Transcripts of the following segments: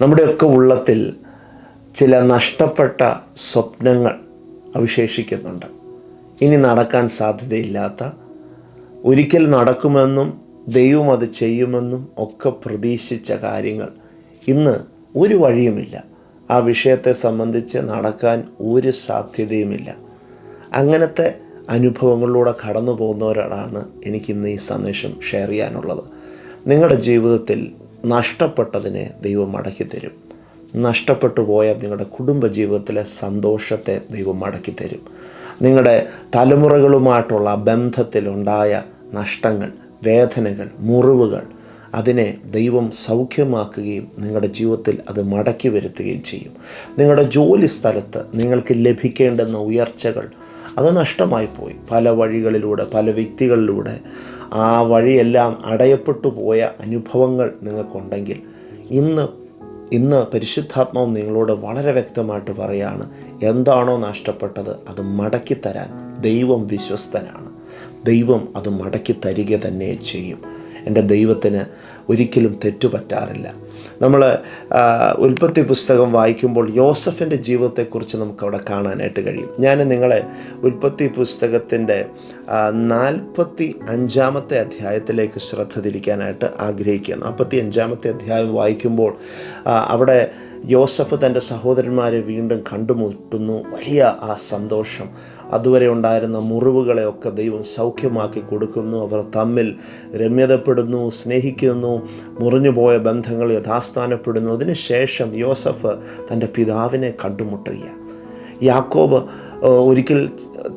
നമ്മുടെയൊക്കെ ഉള്ളത്തിൽ ചില നഷ്ടപ്പെട്ട സ്വപ്നങ്ങൾ അവശേഷിക്കുന്നുണ്ട്. ഇനി നടക്കാൻ സാധ്യതയില്ലാത്ത ഒരിക്കൽ നടക്കുമെന്നും ദൈവം അത് ചെയ്യുമെന്നും ഒക്കെ പ്രതീക്ഷിച്ച കാര്യങ്ങൾ ഇന്ന് ഒരു വഴിയുമില്ല. ആ വിഷയത്തെ സംബന്ധിച്ച് നടക്കാൻ ഒരു സാധ്യതയുമില്ല. അങ്ങനത്തെ അനുഭവങ്ങളിലൂടെ കടന്നു പോകുന്നവരോടാണ് എനിക്കിന്ന് ഈ സന്ദേശം ഷെയർ ചെയ്യാനുള്ളത്. നിങ്ങളുടെ ജീവിതത്തിൽ നഷ്ടപ്പെട്ടതിനെ ദൈവം മടക്കി തരും. നഷ്ടപ്പെട്ടു പോയ നിങ്ങളുടെ കുടുംബജീവിതത്തിലെ സന്തോഷത്തെ ദൈവം മടക്കി തരും. നിങ്ങളുടെ തലമുറകളുമായിട്ടുള്ള ബന്ധത്തിലുണ്ടായ നഷ്ടങ്ങൾ വേദനകൾ മുറിവുകൾ അതിനെ ദൈവം സൗഖ്യമാക്കുകയും നിങ്ങളുടെ ജീവിതത്തിൽ അത് മടക്കി വരുത്തുകയും ചെയ്യും. നിങ്ങളുടെ ജോലി സ്ഥലത്ത് നിങ്ങൾക്ക് ലഭിക്കേണ്ടുന്ന ഉയർച്ചകൾ അത് നഷ്ടമായി പോയി. പല വഴികളിലൂടെ പല വ്യക്തികളിലൂടെ ആ വഴിയെല്ലാം അടയപ്പെട്ടു പോയ അനുഭവങ്ങൾ നിങ്ങൾക്കുണ്ടെങ്കിൽ ഇന്ന് ഇന്ന് പരിശുദ്ധാത്മാവ് നിങ്ങളോട് വളരെ വ്യക്തമായിട്ട് പറയാണ് എന്താണോ നഷ്ടപ്പെട്ടത് അത് മടക്കി തരാൻ ദൈവം വിശ്വസ്തനാണ്. ദൈവം അത് മടക്കി തരിക തന്നെ ചെയ്യും. എന്റെ ദൈവത്തിന് ഒരിക്കലും തെറ്റുപറ്റാറില്ല നമ്മൾ ഉൽപ്പത്തി പുസ്തകം വായിക്കുമ്പോൾ യോസഫിന്റെ ജീവിതത്തെക്കുറിച്ച് നമുക്കവിടെ കാണാനായിട്ട് കഴിയും. ഞാൻ നിങ്ങളെ ഉൽപ്പത്തി പുസ്തകത്തിന്റെ നാൽപ്പത്തി അഞ്ചാമത്തെ അധ്യായത്തിലേക്ക് ശ്രദ്ധ തിരിക്കാനായിട്ട് ആഗ്രഹിക്കുന്നു. നാൽപ്പത്തി അഞ്ചാമത്തെ അധ്യായം വായിക്കുമ്പോൾ അവിടെ യോസഫ് തന്റെ സഹോദരന്മാരെ വീണ്ടും കണ്ടുമുട്ടുന്നു. വലിയ ആ സന്തോഷം. അതുവരെ ഉണ്ടായിരുന്ന മുറിവുകളെയൊക്കെ ദൈവം സൗഖ്യമാക്കി കൊടുക്കുന്നു. അവർ തമ്മിൽ രമ്യതപ്പെടുന്നു സ്നേഹിക്കുന്നു മുറിഞ്ഞുപോയ ബന്ധങ്ങൾ യഥാസ്ഥാനപ്പെടുന്നു. അതിനുശേഷം യോസഫ് തന്റെ പിതാവിനെ കണ്ടുമുട്ടുകയാണ്. യാക്കോബ് ഒരിക്കൽ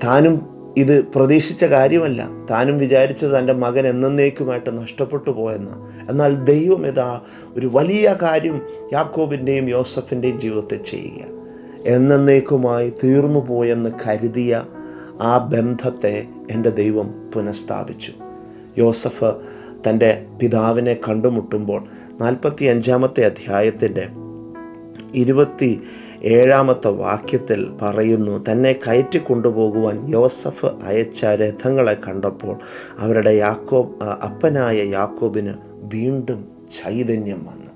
താനും ഇത് പ്രതീക്ഷിച്ച കാര്യമല്ല. താനും വിചാരിച്ചത് തന്റെ മകൻ എന്നേക്കുമായിട്ട് നഷ്ടപ്പെട്ടു പോയെന്ന്. എന്നാൽ ദൈവം ഇതാ ഒരു വലിയ കാര്യം യാക്കോബിന്റെയും യോസഫിന്റെയും ജീവിതത്തെ ചെയ്യുക. എന്നേക്കുമായി തീർന്നു പോയെന്ന് കരുതിയ ആ ബന്ധത്തെ എന്റെ ദൈവം പുനഃസ്ഥാപിച്ചു. യോസഫ് തന്റെ പിതാവിനെ കണ്ടുമുട്ടുമ്പോൾ നാൽപ്പത്തി അഞ്ചാമത്തെ അധ്യായത്തിന്റെ ഇരുപത്തി ഏഴാമത്തെ വാക്യത്തിൽ പറയുന്നു തന്നെ കയറ്റി കൊണ്ടുപോകുവാൻ യോസഫ് അയച്ച രഥങ്ങളെ കണ്ടപ്പോൾ അവരുടെ യാക്കോബ് അപ്പനായ യാക്കോബിന് വീണ്ടും ചൈതന്യം വന്നു.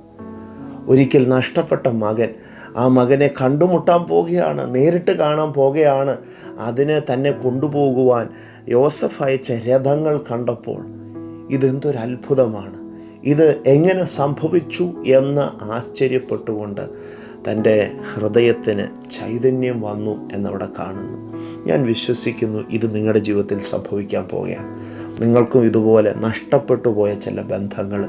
ഒരിക്കൽ നഷ്ടപ്പെട്ട മകൻ ആ മകനെ കണ്ടുമുട്ടാൻ പോകുകയാണ് നേരിട്ട് കാണാൻ പോകുകയാണ്. അതിനെ തന്നെ കൊണ്ടുപോകുവാൻ യോസഫ് അയച്ച രഥങ്ങൾ കണ്ടപ്പോൾ ഇതെന്തൊരു അത്ഭുതമാണ്. ഇത് എങ്ങനെ സംഭവിച്ചു എന്ന് ആശ്ചര്യപ്പെട്ടുകൊണ്ട് തന്റെ ഹൃദയത്തിന് ചൈതന്യം വന്നു എന്നവിടെ കാണുന്നു. ഞാൻ വിശ്വസിക്കുന്നു ഇത് നിങ്ങളുടെ ജീവിതത്തിൽ സംഭവിക്കാൻ പോകുകയാണ് നിങ്ങൾക്കും ഇതുപോലെ നഷ്ടപ്പെട്ടു പോയ ചില ബന്ധങ്ങൾ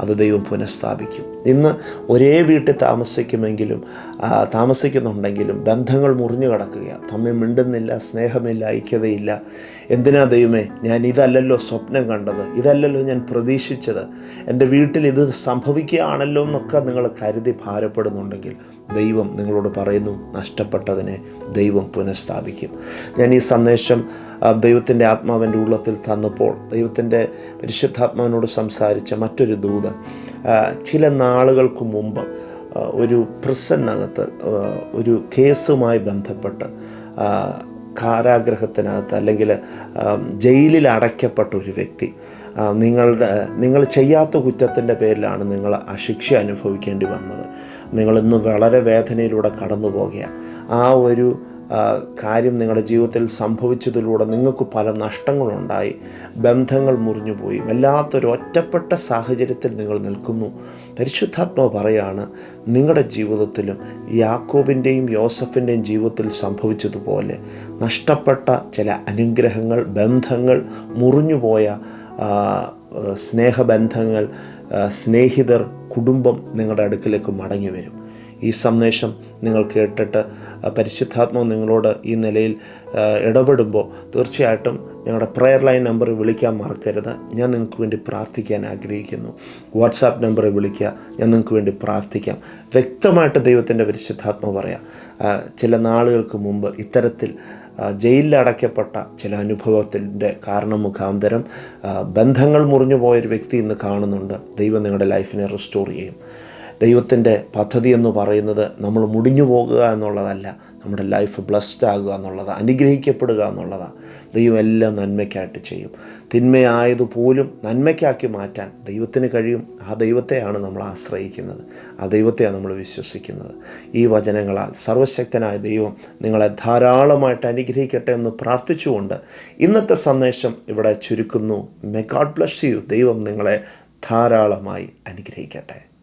അത് ദൈവം പുനഃസ്ഥാപിക്കും. ഇന്ന് ഒരേ വീട്ടിൽ താമസിക്കുമെങ്കിലും താമസിക്കുന്നുണ്ടെങ്കിലും ബന്ധങ്ങൾ മുറിഞ്ഞു കിടക്കുകയാണ്. തമ്മിൽ മിണ്ടുന്നില്ല സ്നേഹമില്ല ഐക്യതയില്ല. എന്തിനാ ദൈവമേ ഞാൻ ഇതല്ലല്ലോ സ്വപ്നം കണ്ടത്? ഇതല്ലല്ലോ ഞാൻ പ്രതീക്ഷിച്ചത്? എന്റെ വീട്ടിൽ ഇത് സംഭവിക്കുകയാണല്ലോ എന്നൊക്കെ നിങ്ങൾ കരുതി ഭാരപ്പെടുന്നുണ്ടെങ്കിൽ ദൈവം നിങ്ങളോട് പറയുന്നു നഷ്ടപ്പെട്ടതിനെ ദൈവം പുനഃസ്ഥാപിക്കും. ഞാൻ ഈ സന്ദേശം ദൈവത്തിന്റെ ആത്മാവിന്റെ ഉള്ളത്തിൽ തന്നപ്പോൾ ദൈവത്തിന്റെ പരിശുദ്ധാത്മാവിനോട് സംസാരിച്ച മറ്റൊരു ദൂത ചില നാളുകൾക്ക് മുമ്പ് ഒരു പ്രിസനകത്ത് ഒരു കേസുമായി ബന്ധപ്പെട്ട് കാരാഗ്രഹത്തിനകത്ത് അല്ലെങ്കിൽ ജയിലിൽ അടയ്ക്കപ്പെട്ട ഒരു വ്യക്തി നിങ്ങളുടെ നിങ്ങൾ ചെയ്യാത്ത കുറ്റത്തിന്റെ പേരിലാണ് നിങ്ങൾ ആ ശിക്ഷ അനുഭവിക്കേണ്ടി വന്നത്. നിങ്ങളിന്ന് വളരെ വേദനയിലൂടെ കടന്നു പോകുകയാണ്. ആ ഒരു കാര്യം നിങ്ങളുടെ ജീവിതത്തിൽ സംഭവിച്ചതിലൂടെ നിങ്ങൾക്ക് പല നഷ്ടങ്ങളുണ്ടായി. ബന്ധങ്ങൾ മുറിഞ്ഞുപോയി. വല്ലാത്തൊരു ഒറ്റപ്പെട്ട സാഹചര്യത്തിൽ നിങ്ങൾ നിൽക്കുന്നു. പരിശുദ്ധാത്മാവ് പറയാണ് നിങ്ങളുടെ ജീവിതത്തിലും യാക്കോബിന്റെയും യോസഫിന്റെയും ജീവിതത്തിൽ സംഭവിച്ചതുപോലെ നഷ്ടപ്പെട്ട ചില അനുഗ്രഹങ്ങൾ ബന്ധങ്ങൾ മുറിഞ്ഞുപോയ സ്നേഹബന്ധങ്ങൾ സ്നേഹിതർ കുടുംബം നിങ്ങളുടെ അടുക്കിലേക്ക് മടങ്ങി വരും. ഈ സന്ദേശം നിങ്ങൾ കേട്ടിട്ട് പരിശുദ്ധാത്മ പരിശുദ്ധാത്മാവ് നിങ്ങളോട് ഈ നിലയിൽ ഇടപെടുമ്പോൾ തീർച്ചയായിട്ടും ഞങ്ങളുടെ പ്രെയർ ലൈൻ നമ്പർ വിളിക്കാൻ മറക്കരുത്. ഞാൻ നിങ്ങൾക്ക് വേണ്ടി പ്രാർത്ഥിക്കാൻ ആഗ്രഹിക്കുന്നു. വാട്സാപ്പ് നമ്പർ വിളിക്കുക. ഞാൻ നിങ്ങൾക്ക് വേണ്ടി പ്രാർത്ഥിക്കാം. വ്യക്തമായിട്ട് ദൈവത്തിന്റെ പരിശുദ്ധാത്മ പറയാം. ചില നാളുകൾക്ക് മുമ്പ് ഇത്തരത്തിൽ അടയ്ക്കപ്പെട്ട ചില അനുഭവത്തിന്റെ കാരണം മുഖാന്തരം ബന്ധങ്ങൾ മുറിഞ്ഞു പോയൊരു വ്യക്തി ഇന്ന് കാണുന്നുണ്ട്. ദൈവം നിങ്ങളുടെ ലൈഫിനെ റിസ്റ്റോർ ചെയ്യും. ദൈവത്തിന്റെ പദ്ധതി എന്ന് പറയുന്നത് നമ്മൾ മുടിഞ്ഞു പോകുക എന്നുള്ളതല്ല നമ്മുടെ ലൈഫ് ബ്ലസ്ഡ് ആകുക എന്നുള്ളതാണ് അനുഗ്രഹിക്കപ്പെടുക എന്നുള്ളതാണ്. ദൈവം എല്ലാം നന്മയ്ക്കായിട്ട് ചെയ്യും. തിന്മയായതുപോലും നന്മയ്ക്കാക്കി മാറ്റാൻ ദൈവത്തിന് കഴിയും. ആ ദൈവത്തെയാണ് നമ്മൾ ആശ്രയിക്കുന്നത്. ആ ദൈവത്തെയാണ് നമ്മൾ വിശ്വസിക്കുന്നത്. ഈ വചനങ്ങളാൽ സർവശക്തനായ ദൈവം നിങ്ങളെ ധാരാളമായിട്ട് അനുഗ്രഹിക്കട്ടെ എന്ന് പ്രാർത്ഥിച്ചുകൊണ്ട് ഇന്നത്തെ സന്ദേശം ഇവിടെ ചുരുക്കുന്നു. മെ ഗാഡ് ബ്ലസ് യു ദൈവം നിങ്ങളെ ധാരാളമായി അനുഗ്രഹിക്കട്ടെ.